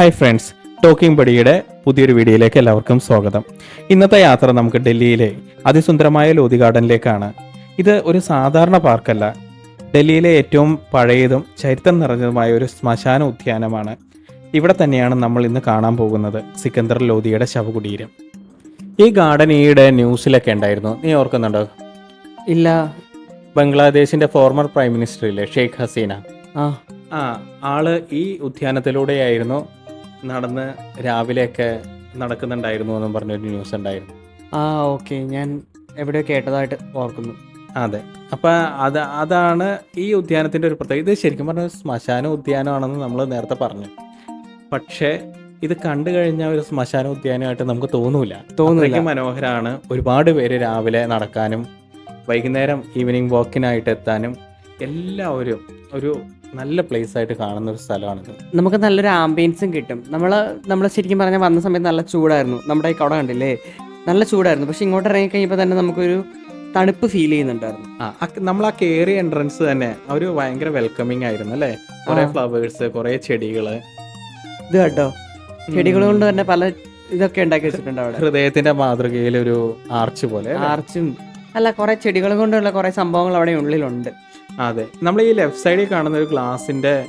Hi friends talking ബഡിയുടെ പുതിയൊരു വീഡിയോയിലേക്ക് എല്ലാവർക്കും സ്വാഗതം. ഇന്നത്തെ യാത്ര നമുക്ക് ഡൽഹിയിലെ അതിസുന്ദരമായ ലോധി ഗാർഡനിലേക്കാണ് ഇത് ഒരു സാധാരണ പാർക്കല്ല. ഡൽഹിയിലെ ഏറ്റവും പഴയതും ചരിത്രം നിറഞ്ഞതുമായ ഒരു ശ്മശാന ഉദ്യാനമാണ്. ഇവിടെ തന്നെയാണ് നമ്മൾ ഇന്ന് കാണാൻ പോകുന്നത് സിക്കന്ദർ ലോധിയുടെ ശവകുടീരം. ഈ ഗാർഡൻ ഈയിടെ ന്യൂസിലൊക്കെ ഉണ്ടായിരുന്നു. നീ ഓർക്കുന്നുണ്ടോ? ഇല്ല. ബംഗ്ലാദേശിന്റെ ഫോർമർ പ്രൈം മിനിസ്റ്റർ ഇല്ലേ ഷെയ്ഖ് ഹസീന? ആ. ആ ആൾ ഈ ഉദ്യാനത്തിലൂടെയായിരുന്നു നടന്ന് രാവിലെയൊക്കെ നടക്കുന്നുണ്ടായിരുന്നു എന്നും പറഞ്ഞൊരു ന്യൂസ് ഉണ്ടായിരുന്നു. ആ ഓക്കെ ഞാൻ എവിടെയോ കേട്ടതായിട്ട് ഓർക്കുന്നു. അതെ. അപ്പൊ അത് അതാണ് ഈ ഉദ്യാനത്തിന്റെ ഒരു പ്രത്യേകത. ഇത് ശരിക്കും പറഞ്ഞ ശ്മശാന ഉദ്യാനമാണെന്ന് നമ്മൾ നേരത്തെ പറഞ്ഞു. പക്ഷേ ഇത് കണ്ടു കഴിഞ്ഞാൽ ഒരു ശ്മശാന ഉദ്യാനമായിട്ട് നമുക്ക് തോന്നൂല. തോന്നില്ല അത്രയ്ക്ക് മനോഹരമാണ് ഒരുപാട് പേര് രാവിലെ നടക്കാനും വൈകുന്നേരം ഈവനിങ് വാക്കിനായിട്ട് എത്താനും എല്ലാവരും ഒരു നല്ല പ്ലേസ് ആയിട്ട് കാണുന്ന ഒരു സ്ഥലമാണിത്. നമുക്ക് നല്ലൊരു ആംബിയൻസും കിട്ടും. നമ്മൾ നമ്മൾ ശരിക്കും പറഞ്ഞാൽ വന്ന സമയത്ത് നല്ല ചൂടായിരുന്നു. നമ്മുടെ ഈ കട കണ്ടില്ലേ? നല്ല ചൂടായിരുന്നു. പക്ഷെ ഇങ്ങോട്ട് ഇറങ്ങി കഴിഞ്ഞപ്പോൾ തന്നെ നമുക്കൊരു തണുപ്പ് ഫീൽ ചെയ്യുന്നുണ്ടായിരുന്നു. ആ നമ്മൾ ആ കയറി എൻട്രൻസ് തന്നെ ഒരു ഭയങ്കര വെൽക്കമിങ് ആയിരുന്നു അല്ലേ? കുറെ ഫ്ലവേഴ്സ് കുറെ ചെടികൾ. ഇത് കേട്ടോ ചെടികൾ കൊണ്ട് തന്നെ പല ഇതൊക്കെ ഉണ്ടാക്കി വെച്ചിട്ടുണ്ട് അവിടെ. ഹൃദയത്തിന്റെ മാതൃകയിൽ ഒരു ആർച്ച് പോലെ? ആർച്ചും അല്ല കുറെ ചെടികൾ കൊണ്ടുള്ള കുറെ സംഭവങ്ങൾ അവിടെ ഉള്ളിലുണ്ട്. അതെ. നമ്മൾ ഈ ലെഫ്റ്റ് സൈഡിൽ കാണുന്ന ഒരു ഗ്ലാസിന്റെ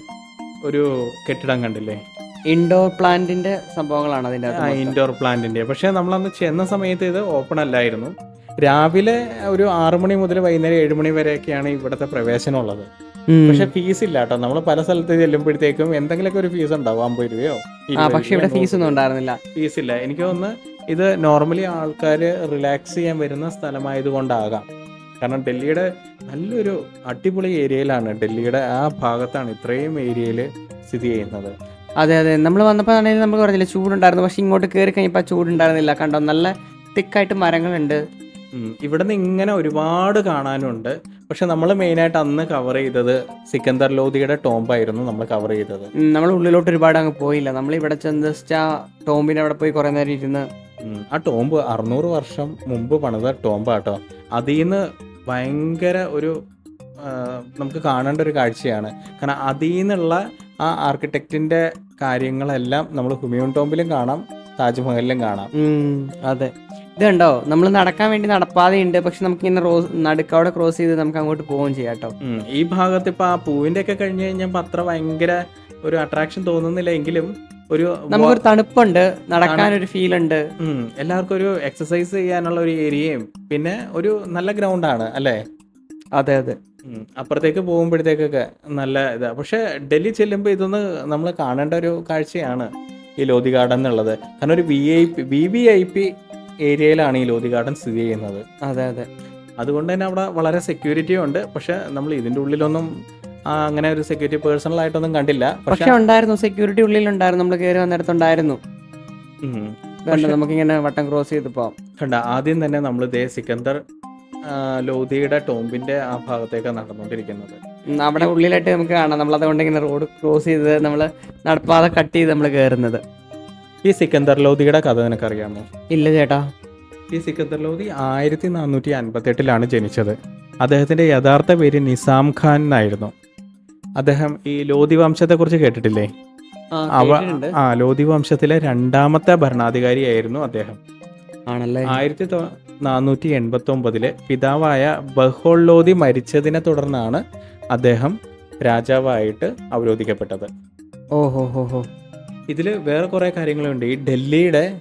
ഒരു കെട്ടിടം കണ്ടില്ലേ? ഇൻഡോർ പ്ലാന്റിന്റെ സംഭവങ്ങളാണ് അതിന്റെ ആ ഇൻഡോർ പ്ലാന്റിന്റെ പക്ഷെ നമ്മൾ അന്ന് ചെന്ന സമയത്ത് ഇത് ഓപ്പൺ അല്ലായിരുന്നു. രാവിലെ ഒരു ആറു മണി മുതൽ വൈകുന്നേരം ഏഴ് മണി വരെയൊക്കെയാണ് ഇവിടുത്തെ പ്രവേശനം ഉള്ളത്. ഉം. പക്ഷെ ഫീസ് ഇല്ല കേട്ടോ. നമ്മൾ പല സ്ഥലത്ത് ചെല്ലുമ്പോഴത്തേക്കും എന്തെങ്കിലുമൊക്കെ ഒരു ഫീസ് ഉണ്ടാവും. അമ്പത് രൂപയോ പക്ഷെ ഇവിടെ ഫീസ് ഒന്നും ഉണ്ടായിരുന്നില്ല. ഫീസ് ഇല്ല. എനിക്ക് തോന്നുന്നു ഇത് നോർമലി ആൾക്കാർ റിലാക്സ് ചെയ്യാൻ വരുന്ന സ്ഥലമായതുകൊണ്ടാകാം. കാരണം ഡൽഹിയുടെ നല്ലൊരു അടിപൊളി ഏരിയയിലാണ്. ഡൽഹിയുടെ ആ ഭാഗത്താണ് ഇത്രയും ഏരിയയിൽ സ്ഥിതി ചെയ്യുന്നത്. അതെ അതെ. നമ്മൾ വന്നപ്പോൾ ആണെങ്കിൽ നമുക്ക് പറഞ്ഞില്ല ചൂടുണ്ടായിരുന്നു. പക്ഷെ ഇങ്ങോട്ട് കയറി കഴിഞ്ഞപ്പോൾ ചൂടുണ്ടായിരുന്നില്ല. കണ്ടോ? നല്ല തിക്കായിട്ട് മരങ്ങളുണ്ട്. ഇവിടെ ഇവിടുന്ന് ഇങ്ങനെ ഒരുപാട് കാണാനുണ്ട്. പക്ഷെ നമ്മൾ മെയിനായിട്ട് അന്ന് കവർ ചെയ്തത് സിക്കന്ദർ ലോധിയുടെ ടോംബായിരുന്നു നമ്മൾ കവർ ചെയ്തത്. നമ്മൾ ഉള്ളിലോട്ട് ഒരുപാട് അങ്ങ് പോയില്ല. നമ്മൾ ഇവിടെ ചെന്ന് ജസ്റ്റ് ആ അവിടെ പോയി കുറെ നേരം ഇരുന്ന് ആ ടോംബ് അറുന്നൂറ് വർഷം മുമ്പ് പണിത ടോംബാട്ടോ അതിൽ നിന്ന് ഭയങ്കര ഒരു നമുക്ക് കാണേണ്ട ഒരു കാഴ്ചയാണ്. കാരണം അതിൽ നിന്നുള്ള ആ ആർക്കിടെക്റ്റിന്റെ കാര്യങ്ങളെല്ലാം നമ്മൾ ഹുമയൂൺ ടോംബിലും കാണാം താജ്മഹലിലും കാണാം. അതെ. ഇതുണ്ടോ നമ്മൾ നടക്കാൻ വേണ്ടി നടപ്പാതെയുണ്ട്. പക്ഷെ നമുക്ക് ഇങ്ങനെ റോസ് നടുക്കവിടെ ക്രോസ് ചെയ്ത് നമുക്ക് അങ്ങോട്ട് പോവുകയും ചെയ്യാം കേട്ടോ. ഈ ഭാഗത്ത് ഇപ്പൊ ആ പൂവിന്റെ ഒക്കെ കഴിഞ്ഞ് കഴിഞ്ഞാൽ അത്ര ഭയങ്കര ഒരു അട്രാക്ഷൻ തോന്നുന്നില്ല എങ്കിലും ഒരു നമുക്കൊരു തണുപ്പുണ്ട് നടക്കാൻ ഒരു ഫീൽ ഉണ്ട് എല്ലാവർക്കും ഒരു എക്സസൈസ് ചെയ്യാനുള്ള ഒരു ഏരിയയും പിന്നെ ഒരു നല്ല ഗ്രൗണ്ടാണ് അല്ലേ? അതെ അതെ. അപ്പുറത്തേക്ക് പോകുമ്പോഴത്തേക്കൊക്കെ നല്ല ഇതാ. പക്ഷെ ഡൽഹി ചെല്ലുമ്പോൾ ഇതൊന്ന് നമ്മൾ കാണേണ്ട ഒരു കാഴ്ചയാണ് ഈ ലോധി ഗാർഡൻ എന്നുള്ളത്. കാരണം ഒരു V I P V V I P ഏരിയയിലാണ് ഈ ലോധി ഗാർഡൻ സ്ഥിതി ചെയ്യുന്നത്. അതെ അതെ. അതുകൊണ്ട് തന്നെ അവിടെ വളരെ സെക്യൂരിറ്റി ഉണ്ട്. പക്ഷെ നമ്മൾ ഇതിന്റെ ഉള്ളിലൊന്നും അങ്ങനെ ഒരു സെക്യൂരിറ്റി പേഴ്സണൽ ആയിട്ടൊന്നും കണ്ടില്ല. പക്ഷെ ഉണ്ടായിരുന്നു സെക്യൂരിറ്റി ഉള്ളിൽ ഉണ്ടായിരുന്നു നമ്മൾ കയറി വന്നിടത്തുണ്ടായിരുന്നു നമുക്കിങ്ങനെ വട്ടം ക്രോസ് ചെയ്ത് പോവാം. കണ്ട ആദ്യം തന്നെ നമ്മൾ ദേ സിക്കന്ദർ ലോധിയുടെ ടോംബിന്റെ ആ ഭാഗത്തേക്ക് നടന്നുകൊണ്ടിരിക്കുന്നത് അവിടെ ഉള്ളിലായിട്ട് നമുക്ക് കാണാം. നമ്മൾ അതുകൊണ്ട് ഇങ്ങനെ റോഡ് ക്രോസ് ചെയ്ത് നമ്മൾ നടപ്പാതെ കട്ട് ചെയ്ത് നമ്മൾ കയറുന്നത് ഈ സിക്കന്ദർ ലോധിയുടെ കഥ നിനക്കറിയാമോ? ഇല്ല ചേട്ടാ. ഈ സിക്കന്ദർ ലോധി ആയിരത്തി നാനൂറ്റി അൻപത്തെട്ടിലാണ് ജനിച്ചത്. അദ്ദേഹത്തിന്റെ യഥാർത്ഥ പേര് നിസാം ഖാൻ എന്നായിരുന്നു. അദ്ദേഹം ഈ ലോധി വംശത്തെക്കുറിച്ച് കേട്ടിട്ടില്ലേ? അവ. ആ ലോധി വംശത്തിലെ രണ്ടാമത്തെ ഭരണാധികാരിയായിരുന്നു അദ്ദേഹം. ആണല്ലേ? ആയിരത്തി നാനൂറ്റി എൺപത്തി ഒമ്പതിലെ പിതാവായ ബഹോൾ ലോധി മരിച്ചതിനെ തുടർന്നാണ് അദ്ദേഹം രാജാവായിട്ട് അവരോധിക്കപ്പെട്ടത്. ഓഹോ ഹോ ഹോ. ഇതിൽ വേറെ കുറേ കാര്യങ്ങളുണ്ട്. ഈ ഡൽഹിയുടെ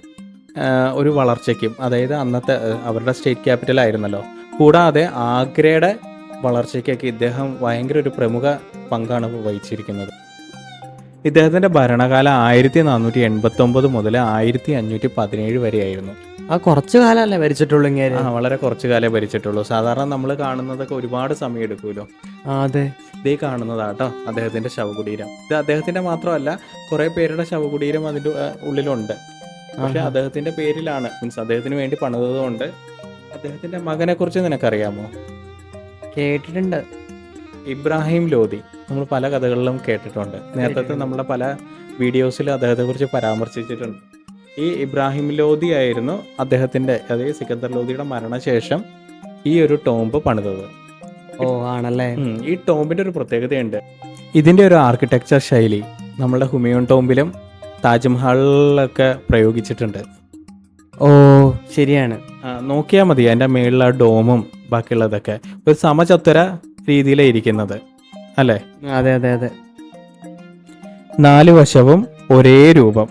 ഒരു വളർച്ചയ്ക്കും അതായത് അന്നത്തെ അവരുടെ സ്റ്റേറ്റ് ക്യാപിറ്റൽ ആയിരുന്നല്ലോ കൂടാതെ ആഗ്രയുടെ വളർച്ചയ്ക്കൊക്കെ ഇദ്ദേഹം ഭയങ്കര ഒരു പ്രമുഖ പങ്കാണ് വഹിച്ചിരിക്കുന്നത്. ഇദ്ദേഹത്തിന്റെ ഭരണകാലം ആയിരത്തി നാനൂറ്റി എൺപത്തി ഒമ്പത് മുതൽ ആയിരത്തി അഞ്ഞൂറ്റി പതിനേഴ് വരെയായിരുന്നു. ആ കുറച്ചു കാലമല്ലേ ഭരിച്ചിട്ടുള്ളൂ ഇങ്ങനെ ആ വളരെ കുറച്ചു കാലേ ഭരിച്ചിട്ടുള്ളൂ. സാധാരണ നമ്മൾ കാണുന്നതൊക്കെ ഒരുപാട് സമയം എടുക്കുമല്ലോ അതെ. ഇതേ കാണുന്നതാട്ടോ അദ്ദേഹത്തിന്റെ ശവകുടീരം. ഇത് അദ്ദേഹത്തിന്റെ മാത്രമല്ല കുറെ പേരുടെ ശവകുടീരം അതിന്റെ ഉള്ളിലുണ്ട്. പക്ഷെ അദ്ദേഹത്തിന്റെ അദ്ദേഹത്തിന്റെ പേരിലാണ് മീൻസ് അദ്ദേഹത്തിന് വേണ്ടി പണിതതുകൊണ്ട്. അദ്ദേഹത്തിന്റെ മകനെക്കുറിച്ച് നിനക്കറിയാമോ? കേട്ടിട്ടുണ്ട്. ഇബ്രാഹിം ലോധി നമ്മൾ പല കഥകളിലും കേട്ടിട്ടുണ്ട്. നേരത്തെ. നമ്മളെ പല വീഡിയോസിൽ അദ്ദേഹത്തെ കുറിച്ച് പരാമർശിച്ചിട്ടുണ്ട്. ഈ ഇബ്രാഹിം ലോധി ആയിരുന്നു അദ്ദേഹത്തിന്റെ അതായത് സിക്കന്ദർ ലോധിയുടെ മരണശേഷം ഈ ഒരു ടോംബ് പണിതത്. ഓ ആണല്ലേ? ഈ ടോംബിന്റെ ഒരു പ്രത്യേകതയുണ്ട്. ഇതിന്റെ ഒരു ആർക്കിടെക്ചർ ശൈലി നമ്മുടെ ഹുമയൂൺ ടോംബിലും താജ്മഹലിലൊക്കെ പ്രയോഗിച്ചിട്ടുണ്ട്. ഓ ശരിയാണ്. നോക്കിയാൽ മതി അതിന്റെ മേളിലെ ആ ഡോമും ബാക്കിയുള്ളതൊക്കെ. ഒരു സമചത്വര രീതിയിലാണ് ഇരിക്കുന്നത്. അല്ലേ? അതെ അതെ അതെ. നാല് വശവും ഒരേ രൂപം.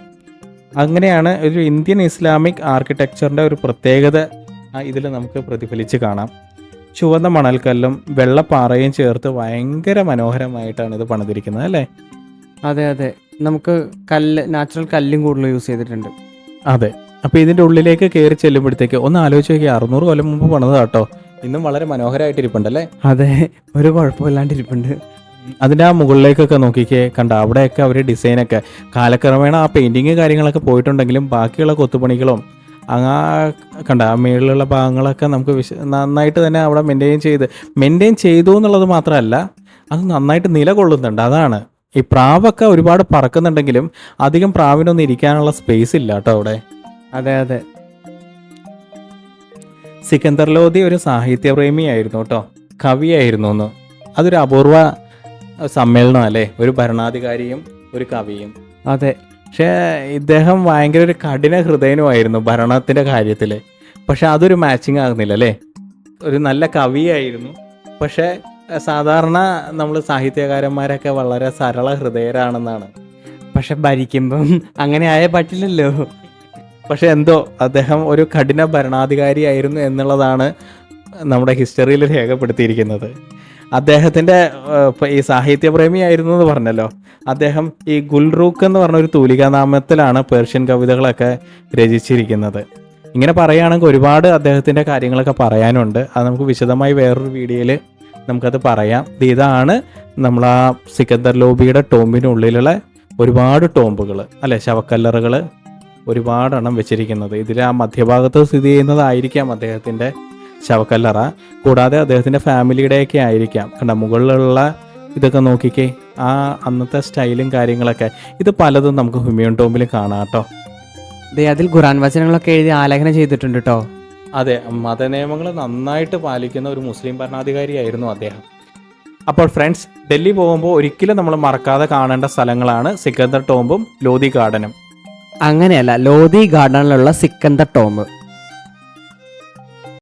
അങ്ങനെയാണ് ഒരു ഇന്ത്യൻ ഇസ്ലാമിക് ആർക്കിടെക്ചറിന്റെ ഒരു പ്രത്യേകത ഇതിൽ നമുക്ക് പ്രതിഫലിച്ച് കാണാം. ചുവന്ന മണൽക്കല്ലും വെള്ളപ്പാറയും ചേർത്ത് ഭയങ്കര മനോഹരമായിട്ടാണ് ഇത് പണിതിരിക്കുന്നത് അല്ലേ? അതെ അതെ. നമുക്ക് കല്ല് നാച്ചുറൽ കല്ലും കൂടുതൽ യൂസ് ചെയ്തിട്ടുണ്ട്. അതെ. അപ്പോൾ ഇതിന്റെ ഉള്ളിലേക്ക് കയറി ചെല്ലുമ്പോഴത്തേക്ക് ഒന്ന് ആലോചിച്ച് നോക്കി അറുന്നൂറ് കൊല്ലം മുമ്പ് പണിതാട്ടോ ഇന്നും വളരെ മനോഹരമായിട്ട് ഇരിപ്പുണ്ടല്ലേ അതെ ഒരു കുഴപ്പമില്ലാണ്ടിരിപ്പുണ്ട്. അതിന്റെ ആ മുകളിലേക്കൊക്കെ നോക്കിക്കേ കണ്ട അവിടെയൊക്കെ അവർ ഡിസൈനൊക്കെ. കാലക്രമേണ ആ പെയിന്റിങ് കാര്യങ്ങളൊക്കെ പോയിട്ടുണ്ടെങ്കിലും ബാക്കിയുള്ള കൊത്തുപണികളും അങ്ങാ കണ്ട ആ മേളിലുള്ള ഭാഗങ്ങളൊക്കെ നമുക്ക് വിശ നന്നായിട്ട് തന്നെ അവിടെ മെയിന്റെയിൻ ചെയ്ത് മെയിന്റെയിൻ ചെയ്തു എന്നുള്ളത് മാത്രമല്ല അത് നന്നായിട്ട് നിലകൊള്ളുന്നുണ്ട്. അതാണ്. ഈ പ്രാവൊക്കെ ഒരുപാട് പറക്കുന്നുണ്ടെങ്കിലും അധികം പ്രാവിനൊന്നും ഇരിക്കാനുള്ള സ്പേസ് ഇല്ല കേട്ടോ അവിടെ. അതെ അതെ. സിക്കന്ദർ ലോധി ഒരു സാഹിത്യപ്രേമിയായിരുന്നു കേട്ടോ. കവിയായിരുന്നു ഒന്ന് അതൊരു അപൂർവ സമ്മേളനം അല്ലേ? ഒരു ഭരണാധികാരിയും ഒരു കവിയും. അതെ. പക്ഷേ ഇദ്ദേഹം ഭയങ്കര ഒരു കഠിന ഹൃദയനുമായിരുന്നു ഭരണത്തിന്റെ കാര്യത്തിൽ പക്ഷെ അതൊരു മാച്ചിങ് ആകുന്നില്ല അല്ലേ? ഒരു നല്ല കവിയായിരുന്നു. പക്ഷേ സാധാരണ നമ്മൾ സാഹിത്യകാരന്മാരൊക്കെ വളരെ സരള ഹൃദയരാണെന്നാണ്. പക്ഷെ ഭരിക്കുമ്പം അങ്ങനെ ആയേ പറ്റില്ലല്ലോ. പക്ഷെ എന്തോ അദ്ദേഹം ഒരു കഠിന ഭരണാധികാരിയായിരുന്നു എന്നുള്ളതാണ് നമ്മുടെ ഹിസ്റ്ററിയിൽ രേഖപ്പെടുത്തിയിരിക്കുന്നത്. അദ്ദേഹത്തിന്റെ ഈ സാഹിത്യപ്രേമി ആയിരുന്നു എന്ന് പറഞ്ഞല്ലോ. അദ്ദേഹം ഈ ഗുൽറൂക്ക് എന്ന് പറഞ്ഞ ഒരു തൂലികാനാമത്തിലാണ് പേർഷ്യൻ കവിതകളൊക്കെ രചിച്ചിരിക്കുന്നത്. ഇങ്ങനെ പറയുകയാണെങ്കിൽ ഒരുപാട് അദ്ദേഹത്തിന്റെ കാര്യങ്ങളൊക്കെ പറയാനുണ്ട്. അത് നമുക്ക് വിശദമായി വേറൊരു വീഡിയോയിൽ നമുക്കത് പറയാം. ഇത് ഇതാണ് നമ്മൾ ആ സിക്കന്ദർ ലോബിയുടെ ടോമ്പിനുള്ളിലുള്ള ഒരുപാട് ടോമ്പുകൾ അല്ലെ ശവക്കല്ലറുകൾ ഒരുപാടെണ്ണം വെച്ചിരിക്കുന്നത്. ഇതിൽ ആ മധ്യഭാഗത്ത് സ്ഥിതി ചെയ്യുന്നതായിരിക്കാം അദ്ദേഹത്തിന്റെ ശവക്കല്ലറ. കൂടാതെ അദ്ദേഹത്തിന്റെ ഫാമിലിയുടെയൊക്കെ ആയിരിക്കാം. കണ്ട മുകളിലുള്ള ഇതൊക്കെ നോക്കിക്കേ. ആ അന്നത്തെ സ്റ്റൈലും കാര്യങ്ങളൊക്കെ. ഇത് പലതും നമുക്ക് ഹുമയൂൺ ടോമ്പിൽ കാണാം കേട്ടോ. അതിൽ ഖുറാൻ വചനങ്ങളൊക്കെ എഴുതി ആലേഖനം ചെയ്തിട്ടുണ്ട് കേട്ടോ. അതെ മതനിയമങ്ങൾ നന്നായിട്ട് പാലിക്കുന്ന ഒരു മുസ്ലിം ഭരണാധികാരിയായിരുന്നു അദ്ദേഹം. അപ്പോൾ ഫ്രണ്ട്സ് ഡൽഹി പോകുമ്പോൾ ഒരിക്കലും നമ്മൾ മറക്കാതെ കാണേണ്ട സ്ഥലങ്ങളാണ് സിക്കന്ദർ ടോംബും ലോധി ഗാർഡനും. അങ്ങനെയല്ല ലോധി ഗാർഡനിലുള്ള സിക്കന്ദർ ടോംബ്